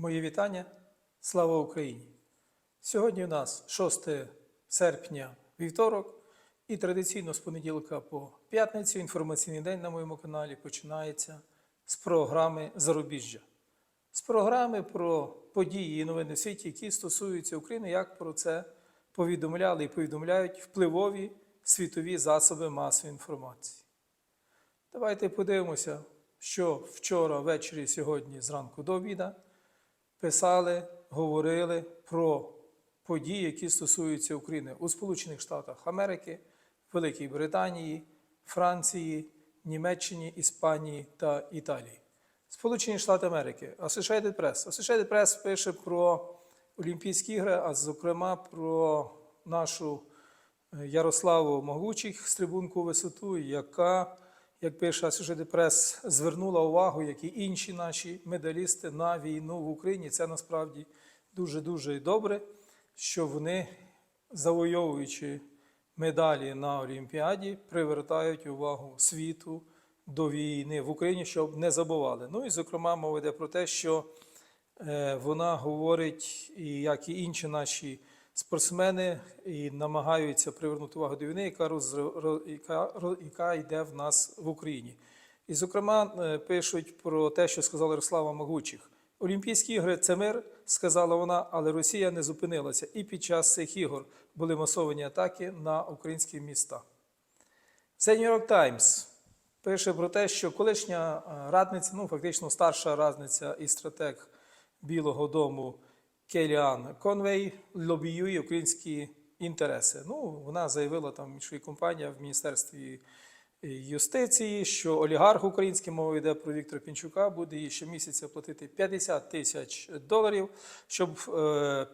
Мої вітання. Слава Україні! Сьогодні у нас 6 серпня, вівторок, і традиційно з понеділка по п'ятницю інформаційний день на моєму каналі починається з програми Зарубіжжя. З програми про події і новини в світі, які стосуються України, як про це повідомляли і повідомляють впливові світові засоби масової інформації. Давайте подивимося, що вчора ввечері, сьогодні, зранку до обіда писали, говорили про події, які стосуються України у Сполучених Штатах Америки, Великій Британії, Франції, Німеччині, Іспанії та Італії. Сполучені Штати Америки, Associated Press. Associated Press пише про Олімпійські ігри, а зокрема про нашу е, Ярославу Могучих стрибунку у висоту, яка, як пише Associated Press, звернула увагу, як і інші наші медалісти на війну в Україні. Це насправді дуже-дуже добре, що вони, завойовуючи медалі на Олімпіаді, привертають увагу світу до війни в Україні, щоб не забували. Ну і, зокрема, мова йде про те, що е, вона говорить, і як і інші наші спортсмени, і намагаються привернути увагу до війни, яка, роз, яка, яка йде в нас в Україні. І, зокрема, е, пишуть про те, що сказала Ярослава Могучих. Олімпійські ігри це мир, сказала вона, але Росія не зупинилася. І під час цих ігор були масовані атаки на українські міста. The New York Times пише про те, що колишня е, радниця, ну фактично старша радниця і стратег Білого Дому Келіан Конвей лобіює українські інтереси. Ну, вона заявила там, що і компанія в Міністерстві юстиції, що олігарх український мова йде про Віктора Пінчука, буде їй щомісяця платити 50 тисяч доларів, щоб е,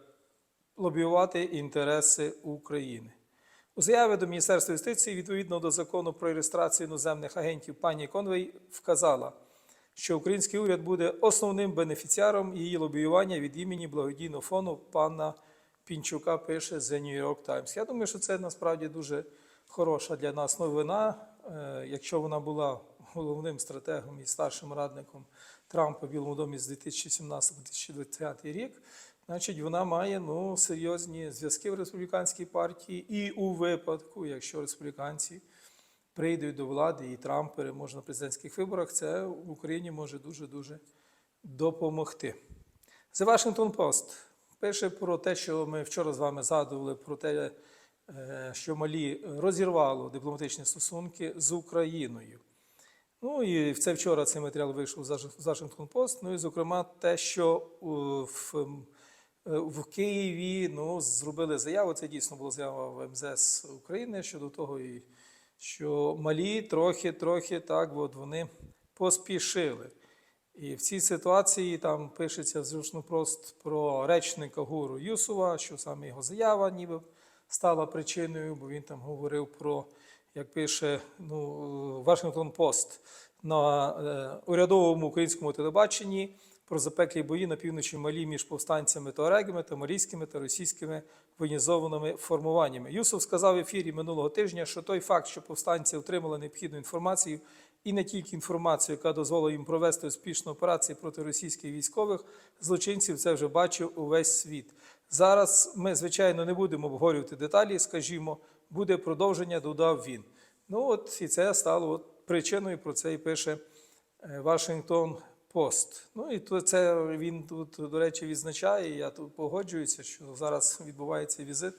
лобіювати інтереси України. У заяві до Міністерства юстиції, відповідно до закону про реєстрацію іноземних агентів, пані Конвей вказала, що український уряд буде основним бенефіціаром її лобіювання від імені благодійного фонду пана Пінчука, пише The New York Times. Я думаю, що це насправді дуже хороша для нас новина. Е, Якщо вона була головним стратегом і старшим радником Трампа в Білому домі з 2017-2020 рік, значить вона має ну, серйозні зв'язки в республіканській партії, і у випадку, якщо республіканці прийдуть до влади і Трамп переможе на президентських виборах, це в Україні може дуже-дуже допомогти. The Washington Post пише про те, що ми вчора з вами згадували про те, е, що Малі розірвало дипломатичні стосунки з Україною. Ну і це вчора цей матеріал вийшов з Washington Post. Ну і, зокрема, те, що в, в Києві ну, зробили заяву. Це дійсно була заява в МЗС України щодо того, і, що малі трохи-трохи так, от вони поспішили. І в цій ситуації там пишеться зручно просто про речника гуру Юсова, що саме його заява ніби стала причиною, бо він там говорив про, як пише ну, Вашингтон Пост на е, урядовому українському телебаченні про запеклі бої на півночі Малі між повстанцями туарегами та малійськими та російськими воєнізованими формуваннями. Юсов сказав в ефірі минулого тижня, що той факт, що повстанці отримали необхідну інформацію, і не тільки інформацію, яка дозволила їм провести успішну операцію проти російських військових злочинців, це вже бачив увесь світ. Зараз ми, звичайно, не будемо обговорювати деталі, скажімо, буде продовження, додав він. Ну от і це стало от причиною, про це і пише е, Вашингтон Пост. Ну і то це він тут, до речі, відзначає. Я тут погоджуюся, що зараз відбувається візит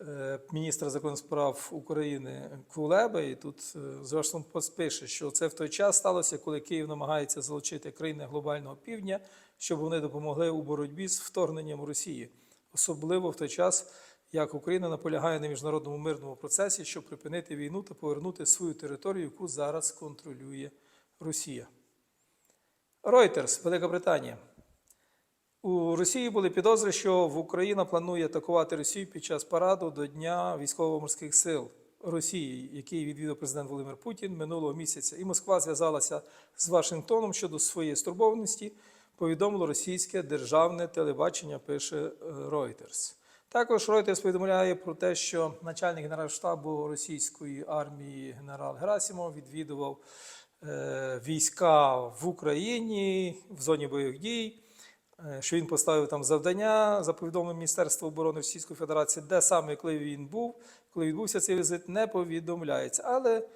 е, міністра закордонних справ України Кулеби. І тут е, з Вашингтон Пост пише, що це в той час сталося, коли Київ намагається залучити країни глобального півдня, щоб вони допомогли у боротьбі з вторгненням Росії, особливо в той час. Як Україна наполягає на міжнародному мирному процесі, щоб припинити війну та повернути свою територію, яку зараз контролює Росія. Reuters, Велика Британія. У Росії були підозри, що в Україна планує атакувати Росію під час параду до Дня військово-морських сил Росії, який відвідав президент Володимир Путін минулого місяця. І Москва зв'язалася з Вашингтоном щодо своєї стурбованості, повідомило російське державне телебачення, пише е, Reuters. Також Reuters повідомляє про те, що начальник генеральштабу російської армії генерал Герасимов відвідував війська в Україні в зоні бойових дій. е, що він поставив там завдання за повідомленням Міністерства оборони Російської Федерації, де саме коли він був, коли відбувся цей візит, не повідомляється. Але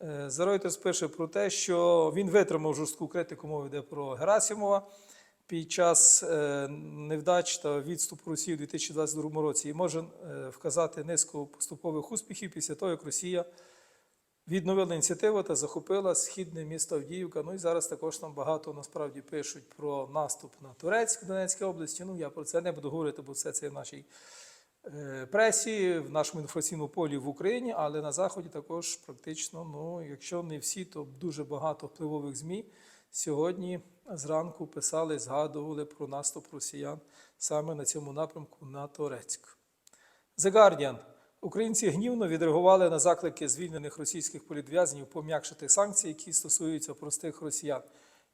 е, The Reuters пише про те, що він витримав жорстку критику, мова йде про Герасимова під час е, невдач та відступу Росії у 2022 році і може е, вказати низку поступових успіхів після того, як Росія відновила ініціативу та захопила східне місто Авдіївка. Ну і зараз також там багато насправді пишуть про наступ на Турецьк в Донецькій області. Ну я про це не буду говорити, бо все це в нашій е, пресі, в нашому інформаційному полі в Україні, але на Заході також практично, ну якщо не всі, то дуже багато впливових ЗМІ сьогодні зранку писали, згадували про наступ росіян саме на цьому напрямку на Турецьк. The Guardian. Українці гнівно відреагували на заклики звільнених російських політв'язнів пом'якшити санкції, які стосуються простих росіян,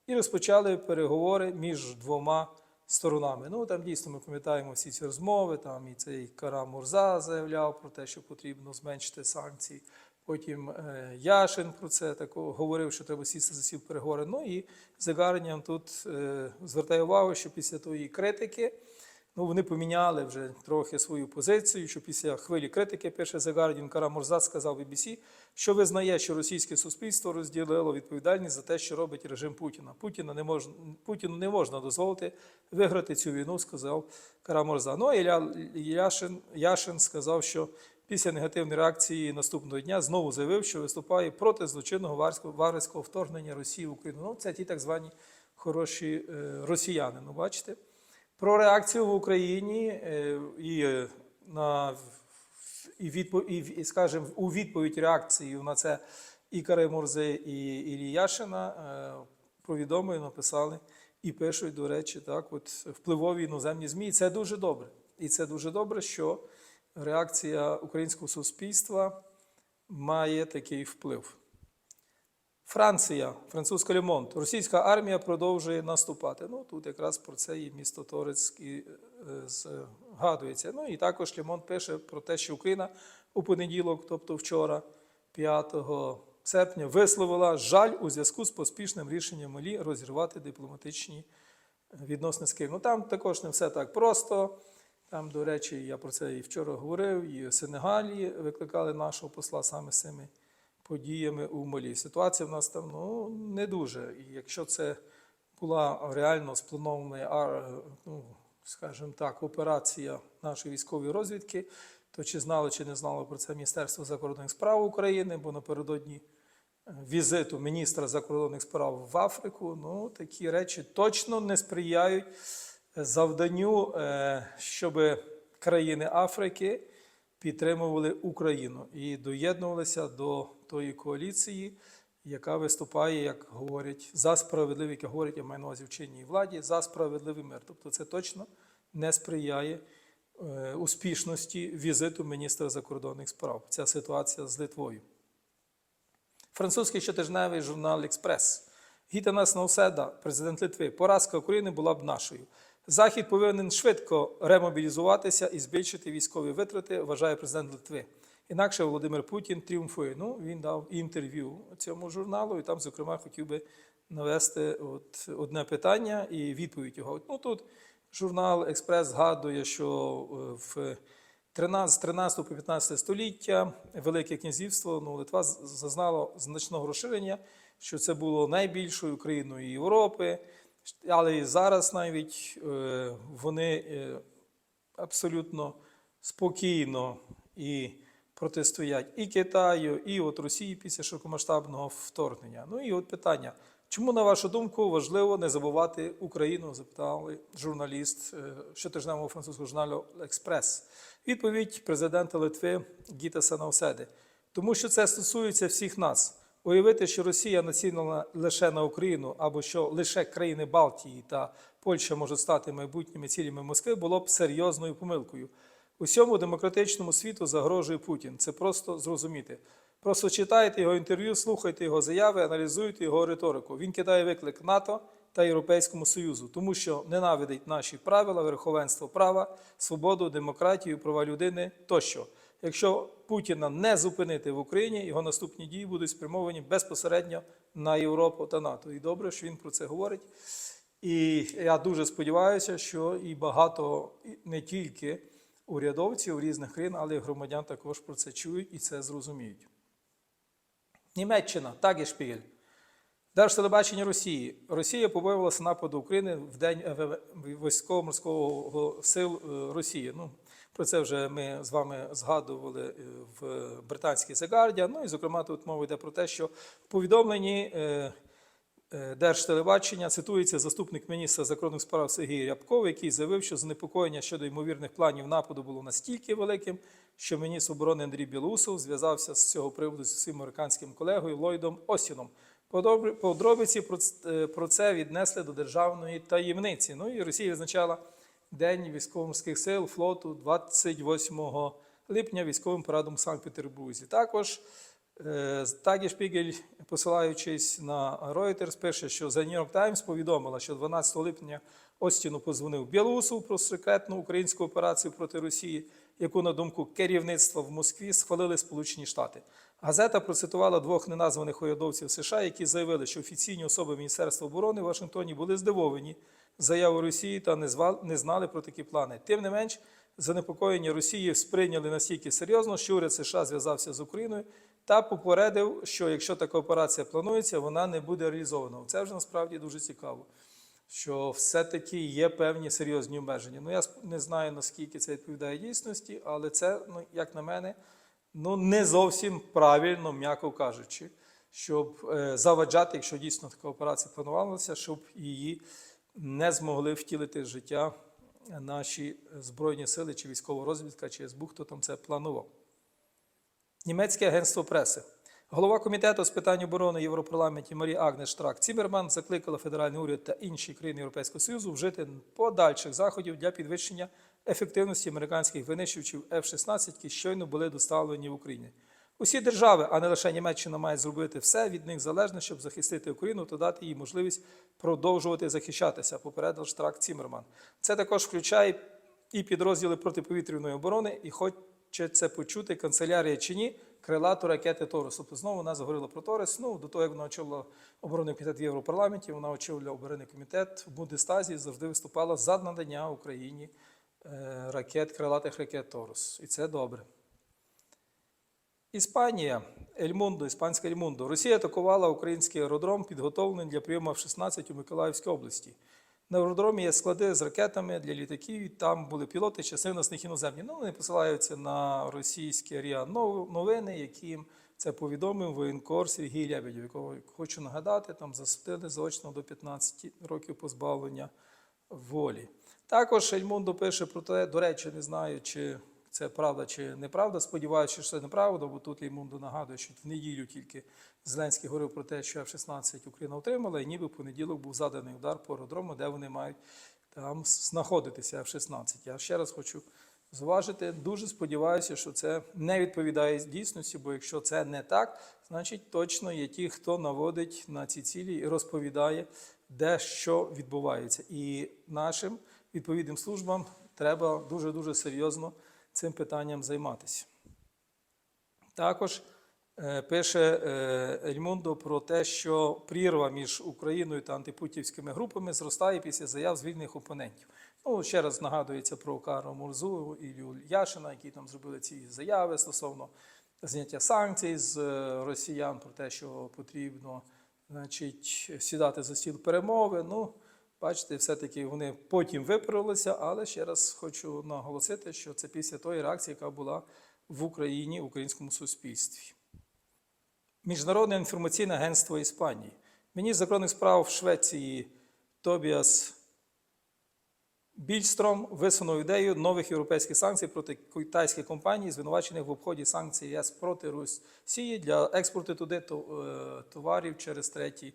і розпочали переговори між двома сторонами. Ну там дійсно ми пам'ятаємо всі ці розмови. Там і цей Кара Мурза заявляв про те, що потрібно зменшити санкції. Потім е, Яшин про це тако говорив, що треба сісти за сів переговори. Ну і Guardian тут е, звертає увагу, що після тої критики. Ну, вони поміняли вже трохи свою позицію, що після хвилі критики, пише The Guardian, Кара Мурза сказав BBC, що визнає, що російське суспільство розділило відповідальність за те, що робить режим Путіна. Путіна не можна, Путіну не можна дозволити виграти цю війну, сказав Кара Мурза. Ну, а Ілля, Яшин, Яшин сказав, що після негативної реакції наступного дня знову заявив, що виступає проти злочинного варського- варварського вторгнення Росії в Україну. Ну, це ті так звані хороші е, росіяни. Ну, бачите? Про реакцію в Україні е, і е, на і, відпо, і, скажімо, у відповідь реакції на це і Кари Мурзи, і Іллі Яшина е, повідомили, написали і пишуть, до речі, так, от впливові іноземні ЗМІ. І це дуже добре. І це дуже добре, що реакція українського суспільства має такий вплив. Франція, французька Лемонт. Російська армія продовжує наступати. Ну тут якраз про це і місто Торецьк і, е, згадується. Ну і також Лемонт пише про те, що Україна у понеділок, тобто вчора, 5 серпня, висловила жаль у зв'язку з поспішним рішенням Малі розірвати дипломатичні відносини з Києвом. Ну там також не все так просто. Там, до речі, я про це і вчора говорив, і в Сенегалі викликали нашого посла саме з цими подіями у Малі. Ситуація в нас там ну, не дуже. І якщо це була реально спланована, ну, скажімо так, операція нашої військової розвідки, то чи знало, чи не знало про це Міністерство закордонних справ України, бо напередодні е, візиту міністра закордонних справ в Африку, ну такі речі точно не сприяють завданню, е, щоб країни Африки підтримували Україну і доєднувалися до тої коаліції, яка виступає, як говорять, за справедливий, як говорять, я маю на увазі в чинній владі, за справедливий мир. Тобто це точно не сприяє е, успішності візиту міністра закордонних справ. Ця ситуація з Литвою. Французький щотижневий журнал Експрес. Гітанас Науседа, президент Литви, поразка України була б нашою. Захід повинен швидко ремобілізуватися і збільшити військові витрати, вважає президент Литви. Інакше Володимир Путін тріумфує. Ну, він дав інтерв'ю цьому журналу, і там, зокрема, хотів би навести от одне питання і відповідь його. Ну тут журнал Експрес згадує, що е, в 13, з 13 по 15 століття Велике князівство ну, Литва зазнало значного розширення, що це було найбільшою країною Європи, але і зараз навіть е, вони е, абсолютно спокійно і протистоять і Китаю, і от Росії після широкомасштабного вторгнення. Ну і от питання. Чому, на вашу думку, важливо не забувати Україну? запитали журналіст е, щотижневого французького журналу Експрес. Відповідь президента Литви Гітаса Науседи. Тому що це стосується всіх нас. Уявити, що Росія націлена лише на Україну, або що лише країни Балтії та Польща можуть стати майбутніми цілями Москви, було б серйозною помилкою. Усьому демократичному світу загрожує Путін. Це просто зрозуміти. Просто читайте його інтерв'ю, слухайте його заяви, аналізуйте його риторику. Він кидає виклик НАТО та Європейському Союзу, тому що ненавидить наші правила, верховенство права, свободу, демократію, права людини тощо. Якщо Путіна не зупинити в Україні, його наступні дії будуть спрямовані безпосередньо на Європу та НАТО. І добре, що він про це говорить. І я дуже сподіваюся, що і багато не тільки урядовців різних країн, але й громадян також про це чують і це зрозуміють. Німеччина, Тагешпігель. Держтелебачення Росії. Росія побоювалася нападу України в день військово-морського сил е, Росії. Ну, про це вже ми з вами згадували е, в британській Guardian. Ну і, зокрема, тут мова йде про те, що в повідомленні е, е, Держтелебачення цитується заступник міністра закордонних справ Сергій Рябков, який заявив, що занепокоєння щодо ймовірних планів нападу було настільки великим, що міністр оборони Андрій Білоусов зв'язався з цього приводу зі своїм американським колегою Ллойдом. Подроби- Подробиці про це віднесли до державної таємниці. Ну і Росія визначала День військово-морських сил флоту 28 липня військовим парадом у Санкт-Петербурзі. Також е, Тагі Шпігель, посилаючись на Reuters, пише, що The New York Times повідомила, що 12 липня Остіну позвонив Білоусов про секретну українську операцію проти Росії, яку, на думку керівництва в Москві, схвалили Сполучені Штати. Газета процитувала двох неназваних урядовців США, які заявили, що офіційні особи Міністерства оборони в Вашингтоні були здивовані заявою Росії та не знали про такі плани. Тим не менш, занепокоєння Росії сприйняли настільки серйозно, що уряд США зв'язався з Україною та попередив, що якщо така операція планується, вона не буде реалізована. Це вже насправді дуже цікаво. Що все-таки є певні серйозні обмеження. Ну я не знаю наскільки це відповідає дійсності, але це, ну як на мене, ну не зовсім правильно, м'яко кажучи, щоб е, заваджати, якщо дійсно така операція планувалася, щоб її не змогли втілити життя наші збройні сили, чи військова розвідка, чи СБУ, хто там це планував. Німецьке агентство преси. Голова комітету з питань оборони Європарламенті Марія Агнес Штрак Цімерман закликала федеральний уряд та інші країни Європейського Союзу вжити подальших заходів для підвищення ефективності американських винищувачів F-16, які щойно були доставлені в Україні. Усі держави, а не лише Німеччина, мають зробити все від них залежне, щоб захистити Україну та дати їй можливість продовжувати захищатися, попередив Штрак Цімерман. Це також включає і підрозділи протиповітряної оборони, і хоче це почути канцелярія чи ні, крилату ракети Торос. Тобто знову вона заговорила про Торос. Ну, до того, як вона очолила оборонний комітет в Європарламенті, вона очолювала оборонний комітет в Бундестазі, завжди виступала за надання Україні е, ракет, крилатих ракет Торос. І це добре. Іспанія, Ельмундо, іспанська Ельмундо. Росія атакувала український аеродром, підготовлений для прийому F-16 у Миколаївській області. На аеродромі є склади з ракетами для літаків, там були пілоти, частина з них іноземні. Ну, вони посилаються на російські РІА Нов- новини, яким це повідомив воєнкор Сергій Лебедєв, якого хочу нагадати, там засудили заочно до 15 років позбавлення волі. Також Ельмундо пише про те, до речі, не знаю, чи це правда чи неправда. Сподіваюся, що це неправда, бо тут Ельмундо нагадує, що в неділю тільки Зеленський говорив про те, що F-16 Україна отримала, і ніби в понеділок був заданий удар по аеродрому, де вони мають там знаходитися F-16. Я ще раз хочу зважити. Дуже сподіваюся, що це не відповідає дійсності, бо якщо це не так, значить точно є ті, хто наводить на ці цілі і розповідає, де що відбувається. І нашим відповідним службам треба дуже дуже серйозно цим питанням займатися. Також е, пише е, Ельмундо про те, що прірва між Україною та антипутівськими групами зростає після заяв звільнених опонентів. Ну, ще раз нагадується про Кару Мурзу і Ілю Яшина, які там зробили ці заяви стосовно зняття санкцій з е, росіян, про те, що потрібно значить, сідати за стіл перемови. Ну, бачите, все-таки вони потім виправилися, але ще раз хочу наголосити, що це після тої реакції, яка була в Україні, в українському суспільстві. Міжнародне інформаційне агентство Іспанії. Міністр закордонних справ Швеції Тобіас Більстром висунув ідею нових європейських санкцій проти китайських компаній, звинувачених в обході санкцій ЄС проти Росії для експорту туди е, товарів через треті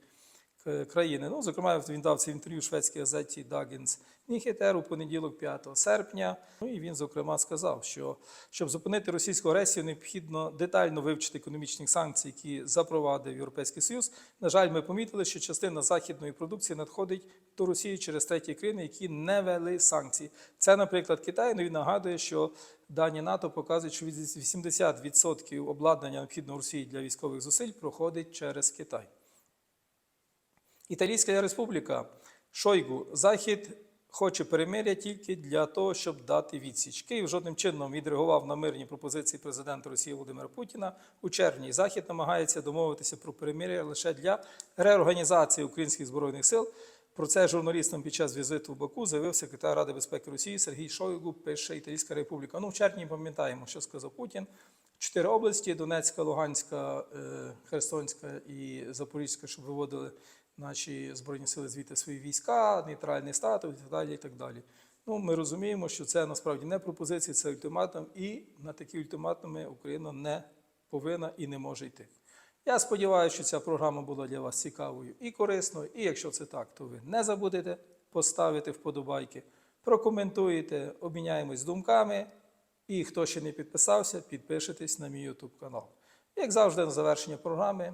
країни. Ну, зокрема, він дав це інтерв'ю шведській газеті Nyheter у понеділок, 5 серпня. Ну і він, зокрема, сказав, що щоб зупинити російську агресію, необхідно детально вивчити економічні санкції, які запровадив Європейський Союз. На жаль, ми помітили, що частина західної продукції надходить до Росії через треті країни, які не вели санкції. Це, наприклад, Китай. Ну, він нагадує, що дані НАТО показують, що 80% обладнання необхідного Росії для військових зусиль проходить через Китай. Італійська республіка Шойгу, Захід хоче перемиря тільки для того, щоб дати відсіч. Київ жодним чином відреагував на мирні пропозиції президента Росії Володимира Путіна. У червні Захід намагається домовитися про перемиря лише для реорганізації українських збройних сил. Про це журналістам під час візиту в Баку заявив секретар Ради безпеки Росії Сергій Шойгу, пише Італійська Республіка. Ну, в червні пам'ятаємо, що сказав Путін. Чотири області: Донецька, Луганська, е, Херсонська і Запорізька, щоб виводили наші збройні сили звідти свої війська, нейтральний статус і так далі. І так далі. Ну, ми розуміємо, що це насправді не пропозиція, це ультиматум, і на такі ультиматуми Україна не повинна і не може йти. Я сподіваюся, що ця програма була для вас цікавою і корисною. І якщо це так, то ви не забудете поставити вподобайки, прокоментуєте, обміняємось думками. І хто ще не підписався, підпишитесь на мій YouTube канал. Як завжди, на завершення програми